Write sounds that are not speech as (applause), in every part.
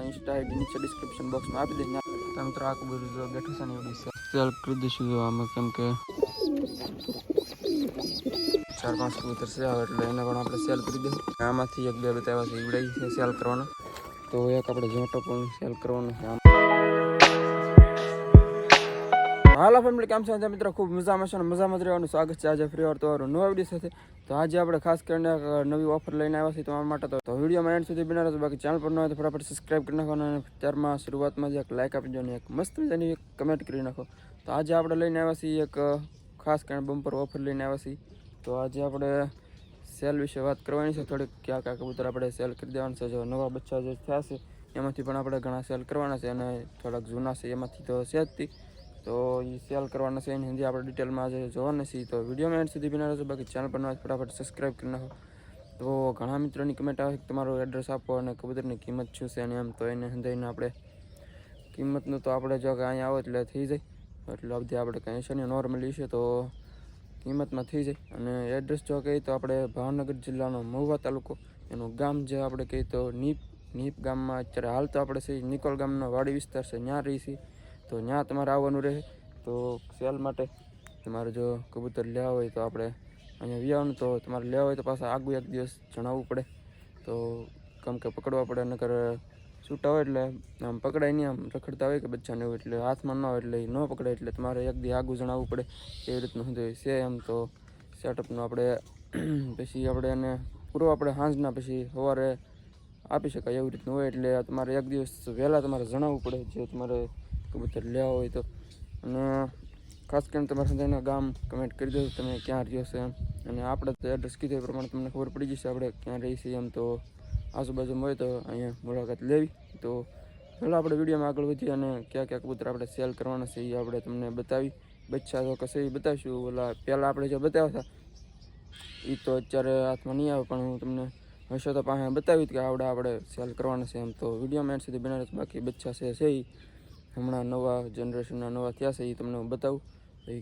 Insta ID નીચે description બોક્સમાં આપી દઈશ તમે મિત્રો આખું બધું જો બેઠું છે ને એવું સેલ કરી દઈશું જો આમાં કેમ કે ચાર પાંચ કબૂતર છે એટલે એને પણ આપણે સેલ કરી દઈશું. આમાંથી એક, બે, બતાવ્યા છે, ઈવડાઈ છે સેલ કરવાનો. તો એક આપણે ઝોટો પણ સેલ કરવાનો છે હાલો ફેમિલી કેમ છો? મિત્રો, ખૂબ મજામાં છે અને મજામાં જ રહેવાનું. સ્વાગત છે આજે ફ્રી વાર તમારું નવા વીડિયો સાથે. તો આજે આપણે ખાસ કરીને નવી ઓફર લઈને આવ્યા છીએ તમારા માટે તો વિડીયોમાં એન્ડ સુધી બનાવો બાકી ચેનલ પર ન હોય તો ફટાફટ સબસ્ક્રાઈબ કરી નાખો અને ત્યારમાં શરૂઆતમાં જ એક લાઇક આપી અને એક મસ્ત મજાની એક કમેન્ટ કરી નાખો. તો આજે આપણે લઈને આવ્યા છીએ એક ખાસ કરીને બમ્પર ઓફર લઈને આવ્યા છીએ. તો આજે આપણે સેલ વિશે વાત કરવાની છે. થોડીક ક્યાં ક્યાં કબૂતર આપણે સેલ કરી દેવાના છે, જો નવા બચ્ચા જે થયા છે, એમાંથી પણ આપણે ઘણા સેલ કરવાના છે અને થોડાક જૂના છે, એમાંથી તો છે તી એ સેલ કરવાના છે, એની હિન્દી આપણે ડિટેલમાં આજે જોવાના છીએ. તો વિડીયોમાં એન્ડ સુધી બિના રહેજો, બાકી ચેનલ પર ફટાફટ સબસ્ક્રાઈબ કરી નાખો. તો ઘણા મિત્રોની કમેન્ટ આવે કે તમારું એડ્રેસ આપો અને કબૂતરની કિંમત શું છે અને એમ, તો એને હંધાઈને આપણે કિંમતનું તો આપણે જો કે અહીંયા આવો એટલે થઈ જાય. એટલે બધી આપણે કંઈ છે ને નોર્મલી છે તો કિંમતમાં થઈ જાય. અને એડ્રેસ જો કહીએ તો આપણે ભાવનગર જિલ્લાનો મહુવા તાલુકો, એનું ગામ જે આપણે કહીએ તો નીપ નીપ ગામમાં અત્યારે હાલ તો આપણે છે, નિકોલ ગામનો વાડી વિસ્તાર છે, ત્યાં રહી છીએ. તો ત્યાં તમારે આવવાનું રહે. તો સેલ માટે તમારે જો કબૂતર લેવા હોય તો આપણે અહીંયા વ્યાવાનું તો તમારે લેવા હોય તો પાછા આગું એક દિવસ જણાવવું પડે. તો કેમ કે પકડવા પડે, નકર છૂટા હોય એટલે આમ પકડાય નહીં, આમ રખડતા હોય કે બચ્ચાને એવું એટલે હાથમાં ન હોય એટલે ન પકડાય એટલે તમારે એક દી આગું જણાવવું પડે એવી રીતનું શું છે એમ. તો સેટઅપનું આપણે (clears throat) પછી આપણે એને પૂરો આપણે સાંજના પછી સવારે આપી શકાય એવી રીતનું હોય એટલે તમારે એક દિવસ વહેલા તમારે જણાવવું પડે. જે તમારે કબૂતર લેવા હોય તો. અને ખાસ કરીને તમારે સંધાઈના ગામ કમેન્ટ કરી દેજો તમે ક્યાં રહ્યો છે એમ. અને આપણે તો એડ્રેસ કીધું એ પ્રમાણે તમને ખબર પડી જશે આપણે ક્યાં રહીએ છીએ એમ. તો આજુબાજુમાં હોય તો અહીંયા મુલાકાત લેવી. તો ચાલો આપણે વિડીયોમાં આગળ વધીએ અને કયા કયા કબૂતર આપણે સેલ કરવાના છે એ આપણે તમને બતાવી. બચ્છા તો કશે એ બતાવીશું. ઓલા પહેલાં આપણે જે બતાવ્યા હતા એ તો અત્યારે હાથમાં નહીં આવે, પણ હું તમને હશો તો પાસે બતાવી કે આવડે આપણે સેલ કરવાના છે એમ. તો વિડીયોમાં એન્ડ સુધી બનાવે બાકી બચ્ચા છે ઈ. હમણાં નવા જનરેશનના નવા થયા છે એ તમને હું બતાવું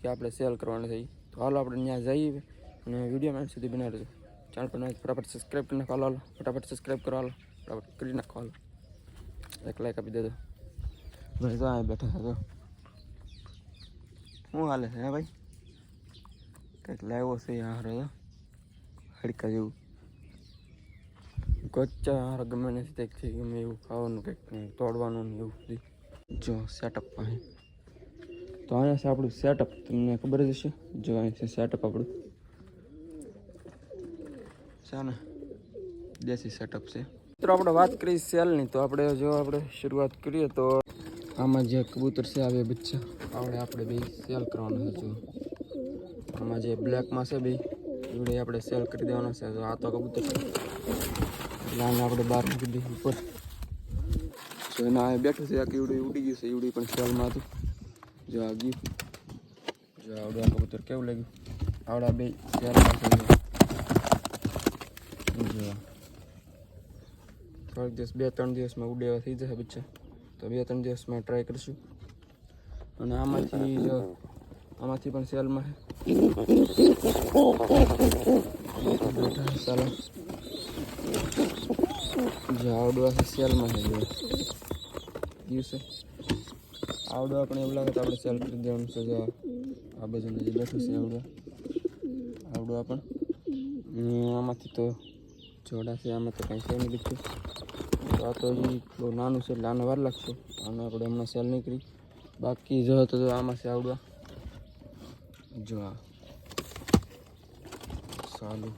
કે આપણે સેલ કરવાના છે તો હાલો આપણે ત્યાં જઈએ અને વિડીયોમાં એન્ડ સુધી બનાવી રહેજો પણ પર નવા ફટાફટ સબસ્ક્રાઈબ કરી નાખો, હાલો ફટાફટ સબસ્ક્રાઈબ કરો, હાલો. ફટાફટ કરી નાખો, હાલો. એક લાઈક આપી દેજો. ભાઈ તો અહીંયા બેઠા હતો શું હાલે છે ભાઈ? કંઈક લાવ્યો છે હારો તો હડકા જેવું. ગચ્ચા ગમે નથી કંઈક છે, ગમે એવું ખાવાનું, કંઈક તોડવાનું ને એવું બધું. જો સેટઅપ અહીં. તો અહીંયા છે આપણું સેટઅપ તમને ખબર જ હશે? જો અહીં છે સેટઅપ આપણું. છે ને? દેશી સેટઅપ છે. મિત્રો, આપણે વાત કરીએ સેલની. તો આપણે જો આપણે શરૂઆત કરીએ તો આમાં જે કબૂતર છે આવે બચ્ચા. આપણે આપણે બે સેલ કરવાના છે, જો. આમાં જે બ્લેકમાં છે બે, એવડે આપણે સેલ કરી દેવાના છે. તો આ તો કબૂતર. એટલે આપણે બહાર મૂકી દઈએ ઉપર. જો એના આ બેઠું છે, આ કેવડું ઉડી ગયું છે એવડી પણ સેલમાં હતું જો આ ગયું. જો આવડું આ કબૂતર કેવું લાગ્યું? આવડા બે જો. જો દિવસ, બે, ત્રણ દિવસમાં ઉડેવા થઈ જશે બચ્ચા. તો બે, ત્રણ દિવસમાં ટ્રાય કરીશું. અને આમાંથી જો આમાંથી પણ સેલમાં ચાલો જો સેલમાં છે દિવસે આવડું આપણે એવું લાગે તો આપણે સેલ કરી દેવાનું છે જો આ બાજુનું જે બેઠું છે આવડો. આવડો પણ. આમાંથી તો જોડાશે આમાં તો કાંઈ છે નહીં લીધું તો આ તો હજી બહુ નાનું છે, એટલે આને વાર લાગશે. આને આપણે હમણાં સેલ નહીં કરી. બાકી જો તો આમાં છે આવડવા જો આ. સારું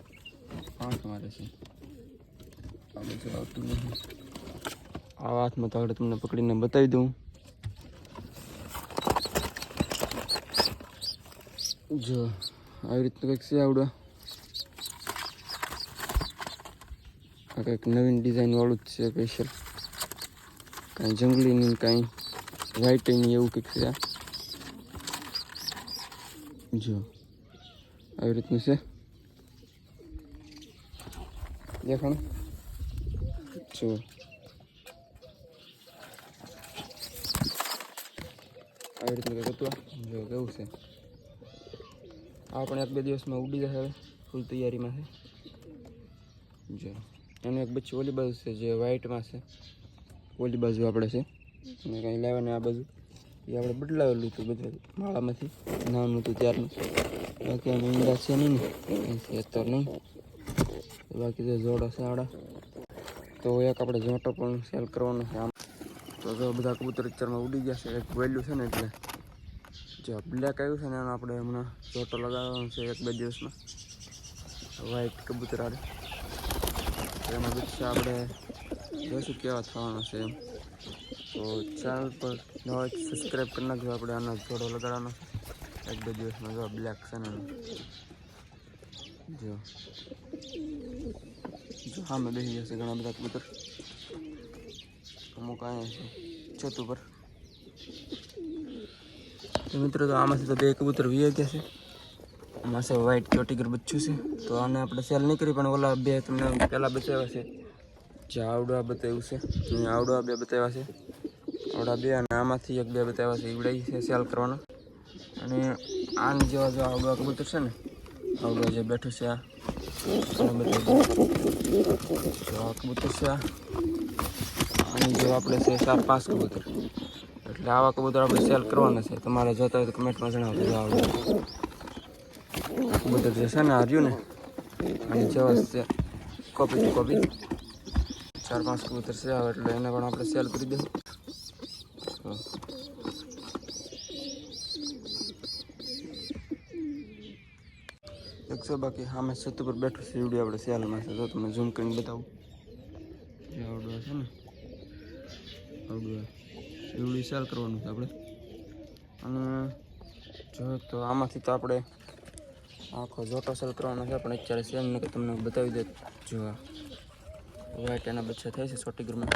પાંચ મારે છે. આ બધું આવતું નહીં આ હાથમાં તો આગળ તમને પકડીને બતાવી દઉં. જો, આવી રીતનું કંઈક છે આવડે. આ કંઈક નવીન ડિઝાઇનવાળું જ છે સ્પેશિયલ કાંઈ જંગલી નહીં કાંઈ વ્હાઈટ નહીં એવું કંઈક છે જો, આવી રીતનું છે. દેખાણ? જો આવી રીતનું કંઈક હતું જો કેવું છે. આ પણ એક બે દિવસમાં ઉડી જશે હવે. ફૂલ તૈયારીમાં છે. જો, એનું એક બચ્ચું ઓલી બાજુ છે, જે વ્હાઇટમાં છે. ઓલી બાજુ આપણે છે. અને કંઈ લાવવાને આ બાજુ. એ આપણે બદલાવેલું હતું બધું માળામાંથી. નાનું હતું ત્યારનું. બાકી આમ ઈંડા છે નહીં ને. તો નહીં. બાકી તો છે આડા. તો એક આપણે ઝોટો પણ સેલ કરવાનો છે. આમ તો હવે બધા કબૂતર અત્યારમાં ઉડી ગયા છે. એક વેલ્યુ છે ને એટલે જે બ્લેક આવ્યું છે ને એનો આપણે હમણાં ઝોટો લગાવવાનો છે એક બે દિવસમાં. વ્હાઈટ કબૂતર આડે. એમાં બચ્ચા આપણે જોઈશું કેવા થવાનો છે એમ. તો ચેનલ પર નવા સબસ્ક્રાઈબ કરી નાખજો. આપણે આના થોડો લગાડવાનો એક બે દિવસમાં જો બ્લેક છે ને. જો. જો સામે બેસી જશે ઘણા બધા કબૂતર. અમુક છત ઉપર તો મિત્રો, તો આમાંથી તો બે કબૂતર વી ગયા છે. આમાં છે વ્હાઈટ ચોટીગર બચ્ચું છે. તો આને આપણે સેલ નહીં કરી, પણ ઓલા બે તમને પહેલાં બતાવ્યા છે. જે આવડવા બતાવ્યું છે. આવડવા બે બતાવ્યા છે. આવડા બે અને આમાંથી એક બે બતાવ્યા છે. ઈવડાઈ છે સેલ કરવાનો. અને આની જેવા જો આવડવા કબૂતર છે ને, આવડવા જે બેઠું છે આ કબૂતર છે આ. જેવા આપણે છે, ચાર પાંચ કબૂતર. એટલે આવા કબૂતર આપણે સેલ કરવાના છે. તમારે જોતા હોય તો કમેન્ટમાં જણાવજો, જો આવડે. કબૂતર જે છે ને હાર્યું ને અને જેવા જ છે. કોપી ટુ કોપી ચાર પાંચ કબૂતર છે આવે એટલે એને પણ આપણે સેલ કરી દઉં એકસો બાકી સામે છત ઉપર બેઠું છે, વીડિયો આપણે સેલમાં છે. તો તમને ઝૂમ કરીને બતાવું. જે આવડો છે ને આવડવા શિવડી સેલ કરવાનું છે આપણે. અને જો તો આમાંથી તો આપણે આખો જોટો સેલ કરવાનો છે, પણ અત્યારે સેલ નહીં તમને બતાવી દે જો આ એના બચ્ચા થાય છે સોટીગરમાં.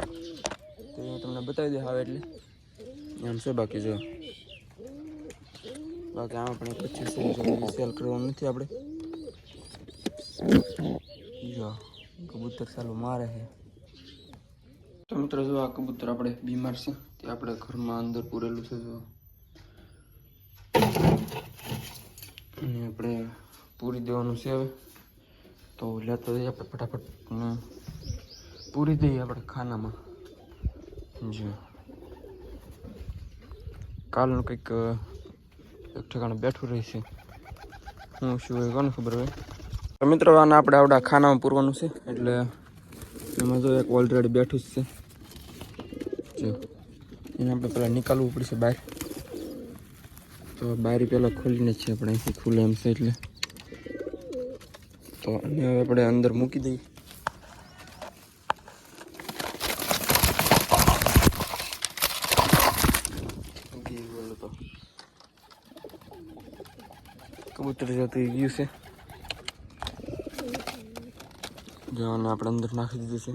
તો એ તમને બતાવી દે આવે એટલે. એમ છે બાકી જો. બાકી આમાં પણ એ સેલ કરવાનું નથી આપણે. જો, કબૂતર ચાલુ મારે છે. તો મિત્રો જો આ કબૂતર આપણે બીમાર છે, તે આપણે ઘરમાં અંદર પૂરેલું છે જો. અને આપણે પૂરી દેવાનું છે હવે. તો લેતો જઈએ આપણે ફટાફટ. પૂરી દઈએ આપણે ખાનામાં. જો. કાલનું કંઈક એક ઠેકાણે બેઠું રહેશે હું શું હોય કોને ખબર હોય. તો મિત્રો, આને આપણે આવડા ખાનામાં પૂરવાનું છે, એટલે એમાં જો એક ઓલરેડી બેઠું જ છે. એને આપણે પહેલાં નીકાળવું પડશે બહાર. તો બારી પહેલાં ખોલીને છે આપણે અહીંથી ખુલે એમ છે એટલે. તો અને હવે આપણે અંદર મૂકી દઈએ. કબૂતર જતું ગયું છે. જો આપણે અંદર નાખી દીધું છે.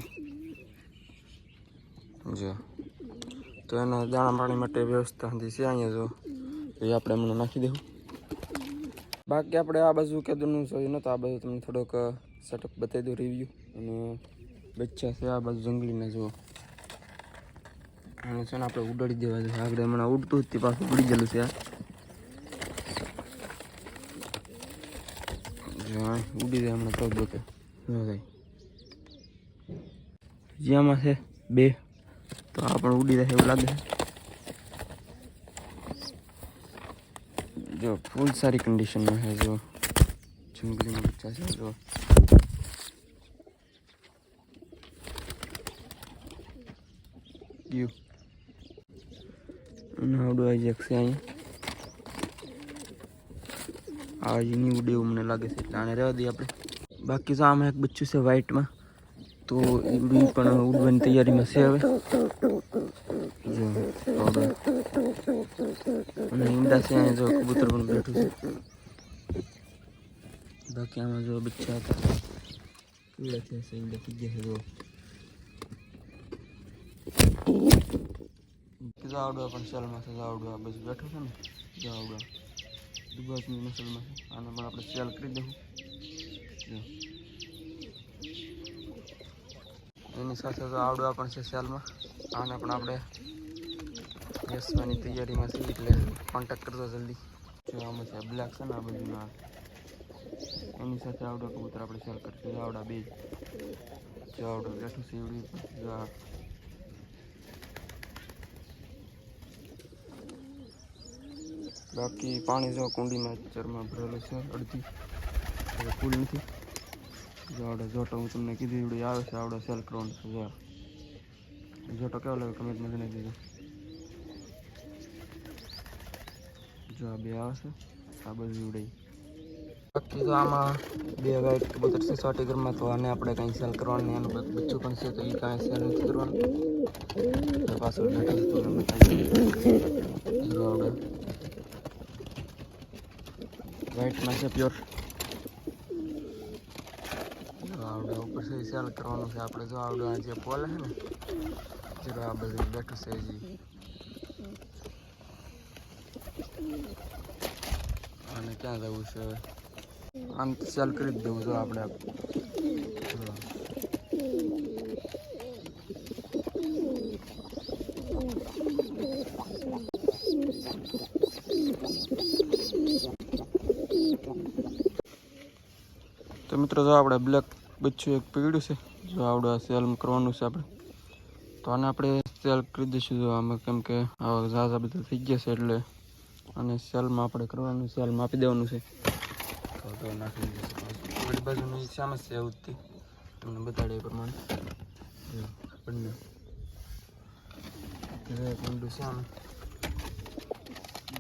જો. તો એના દાણા પાણી માટે વ્યવસ્થા છે અહીંયા જો. તો એ આપણે એમને નાખી દેવું. બાકી આપણે આ બાજુ કેદુનું જોયું નહોતું, આ બાજુ તમને થોડોક સેટઅપ બતાવી દઉં રિવ્યૂ અને બચ્ચા છે આ બાજુ જંગલીના, જુઓ. અને છે ને આપણે ઉડાડી દેવા છે. આગળ હમણાં ઉડતું જ તે પાછું ઉડી ગયેલું છે ઉડી જાય હમણાં બકે જો જ્યાંમાં છે, બે. તો આ પણ ઉડી રહે એવું લાગે જો ફૂલ સારી કન્ડિશનમાં છે, જો. જંગલીના બચ્ચા છે, જો. ગયું આવડું આવી છે અહીંયા. આ હજી નહીં ઉડે એવું મને લાગે છે, એટલે આને રહેવા દઈએ આપણે. બાકી તો એક બચ્ચું છે વ્હાઈટમાં તો એ બી પણ ઉડવાની તૈયારીમાં છે હવે. જો અને ઈંડા છે, અહીંયા જો કબૂતર પણ બેઠું છે. બાકી આમાં જો બચ્ચા હતા. કેવડા થયા છે, ઈંડા થઈ ગયા છે, જો. જાવડવા પણ સેલમાં છે જાવડવા બસ બેઠું છે ને જાવડવા દુબાજની નસલમાં છે. આને પણ આપણે સેલ કરી દઉં એની સાથે તો આવડવા પણ છે સેલમાં. આને પણ આપણે બેસવાની તૈયારીમાં છીએ એટલે કોન્ટેક્ટ કરજો જલ્દી. જોવામાં છે બ્લેક છે ને આ બધું એની સાથે આવડા કબૂતર આપણે સેલ કરીશું આવડા બે જો આવડો બેઠું સીવડી જો બાકી પાણી જો કુંડીમાં ચરમાં ભરેલું છે, અડધી. ફૂલ નથી. જો આવડે જોટો હું તમને કીધી એવડી આવે છે, આવડે સેલ કરવાનું છે જોટો કેવો લાગે કમેન્ટમાં જણાવી દીધો જો આ બે આવે છે, આ બધું ઉડાઈ બાકી તો આમાં બે વાઈટ કબૂતર છે સો ટીગરમાં તો આને આપણે કંઈ સેલ કરવાનું, એનું બચ્ચું પણ છે, તો એ કાંઈ સેલ નથી કરવાનું. પાછળ આવડે. વાઇટમાં છે પ્યોર જો આવડે ઉપર છે ઈ સેલ કરવાનું છે આપણે. જો આવડે આ જે પોલ છે ને ચલો આ બધું બેઠું છે હજી. અને ક્યાં જવું છે આમ તો સેલ કરી જ દેવું જો આપણે. તો મિત્રો, જો આપણે બ્લેક બચ્ચું એક પીળ્યું છે, જો આવડે સેલ કરવાનું છે આપણે. તો આને આપણે સેલ કરી દઈશું જો આમાં, કેમ કે ઝાઝા બધા થઈ ગયા છે એટલે અને સેલમાં આપણે કરવાનું સેલમાં આપી દેવાનું છે. તો નાખી દઈશું. બાજુની સામે છે આવતી તમને બતાડે એ પ્રમાણે. આપણને ઊંડું છે આમ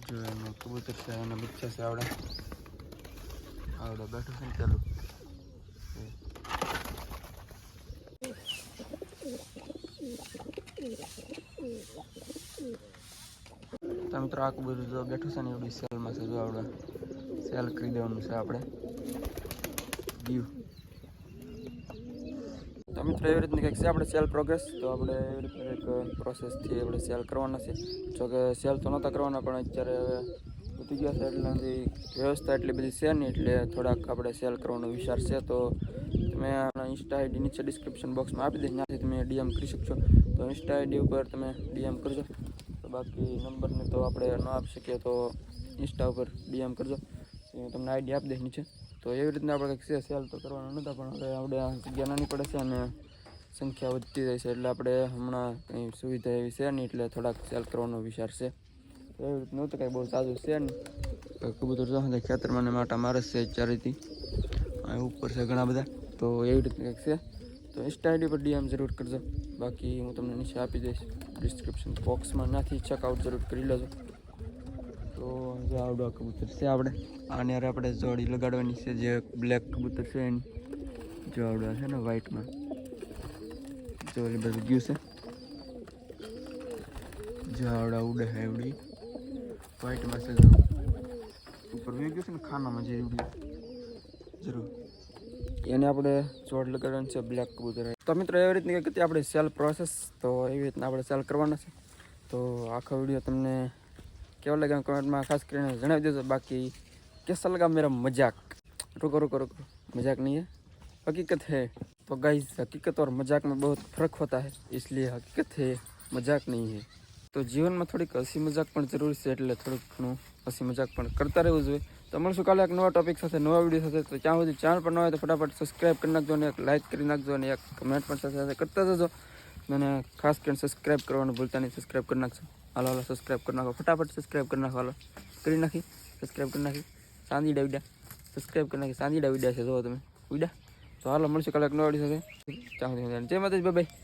જો એમાં કબૂતર છે, એના બચ્ચા છે, આવડે. આવડે બેઠું છે ને ચાલુ. મિત્રો આખું બધું જો બેઠું છે ને એવું સેલમાં છે, જો આપણે સેલ કરી દેવાનું છે આપણે. દીવ તો મિત્રો એવી રીતની કંઈક છે આપણે સેલ પ્રોગ્રેસ તો આપણે એવી રીતની કંઈક પ્રોસેસથી આપણે સેલ કરવાના છે. જો કે સેલ તો નહોતા કરવાના, પણ અત્યારે હવે વધી ગયા છે, એટલે હજી વ્યવસ્થા એટલી બધી છે નહીં, એટલે થોડાક આપણે સેલ કરવાનો વિચાર છે. તો તમે ઇન્સ્ટા આઈડી નીચે ડિસ્ક્રિપ્શન બોક્સમાં આપી દઈશ ત્યાંથી તમે ડીએમ કરી શકશો. તો ઇન્સ્ટા આઈડી ઉપર તમે ડીએમ કરજો. બાકી નંબરને તો આપણે ન આપી શકીએ તો ઇન્સ્ટા ઉપર ડીએમ કરજો. તમને આઈડી આપી દઈશ નીચે. તો એવી રીતના આપણે કંઈક છે સેલ તો કરવાના નહોતા, પણ હવે આપણે આ જગ્યા નાની પડે છે અને સંખ્યા વધતી જાય છે, એટલે આપણે હમણાં કંઈ સુવિધા એવી છે નહીં, એટલે થોડાક સેલ કરવાનો વિચાર છે. તો એવી રીતનું તો કંઈ બહુ તાજું છે નહીં. કબૂતર જો ખેતરમાં ને માટા મારે છે ચારેથી ઉપર છે ઘણા બધા. તો એવી રીતનું કંઈક છે. તો ઇન્સ્ટા આઈડી પર ડીએમ જરૂર કરજો. બાકી હું તમને નીચે આપી દઈશ. ડિસ્ક્રિપ્શન બોક્સમાં નાથી ચેકઆઉટ જરૂર કરી લેજો. તો જે આવડો કબૂતર છે આપણે, આને હારે આપણે જોડી લગાડવાની છે. જે બ્લેક કબૂતર છે એની. જો આવડો છે ને વ્હાઇટમાં જોડી બધું ગયું છે. જાવડા ઉડે છે એવડી. વ્હાઇટમાં છે. ઉપર વી ગયું છે ને ખાનામાં જે એવડી જરૂર. એને આપણે જોડ લગાડવાનું છે બ્લેક કબૂતર તો મિત્રો એવી રીતની કંઈક હતી આપણી સેલ પ્રોસેસ તો એવી રીતના આપણે સેલ કરવાના છે તો આખો વિડીયો તમને કેવો લાગે કમેન્ટમાં ખાસ કરીને જણાવી દેજો બાકી कैसा लगा मेरा मजाक रुको रुको रुको मजाक नहीं है हकीकत है तो गाइस हकीकत और मजाक में बहुत फर्क होता है इसलिए हकीकत है मजाक नहीं है તો જીવનમાં થોડીક હસી મજાક પણ જરૂરી છે એટલે થોડુંક ઘણું હસી મજાક પણ કરતા રહેવું જોઈએ. તો મળશું કાલે એક નવા ટોપિક સાથે, નવા વીડિયો સાથે. તો ત્યાં સુધી ચેનલ પણ ન હોય તો ફટાફટ સબસ્ક્રાઈબ કરી નાખજો અને એક લાઇક કરી નાખજો અને એક કમેન્ટ પણ સાથે સાથે કરતા જજો. અને ખાસ કરીને સબસ્ક્રાઈબ કરવાનું ભૂલતા નહીં સબસ્ક્રાઈબ કરી નાખજો. હાલો હાલો સબસ્ક્રાઈબ કરી નાખો. ફટાફટ સબસ્ક્રાઈબ કરી નાખો, હાલો. કરી નાખી સબસ્ક્રાઈબ કરી નાખી. સાંજી વિડા સબસ્ક્રાઈબ કરી નાખી. સાંજી વિડા છે જો તમે. વિડા તો હાલો, મળશું કાલે એક નવા વીડિયો સાથે. સુધી જય માતાજી બાય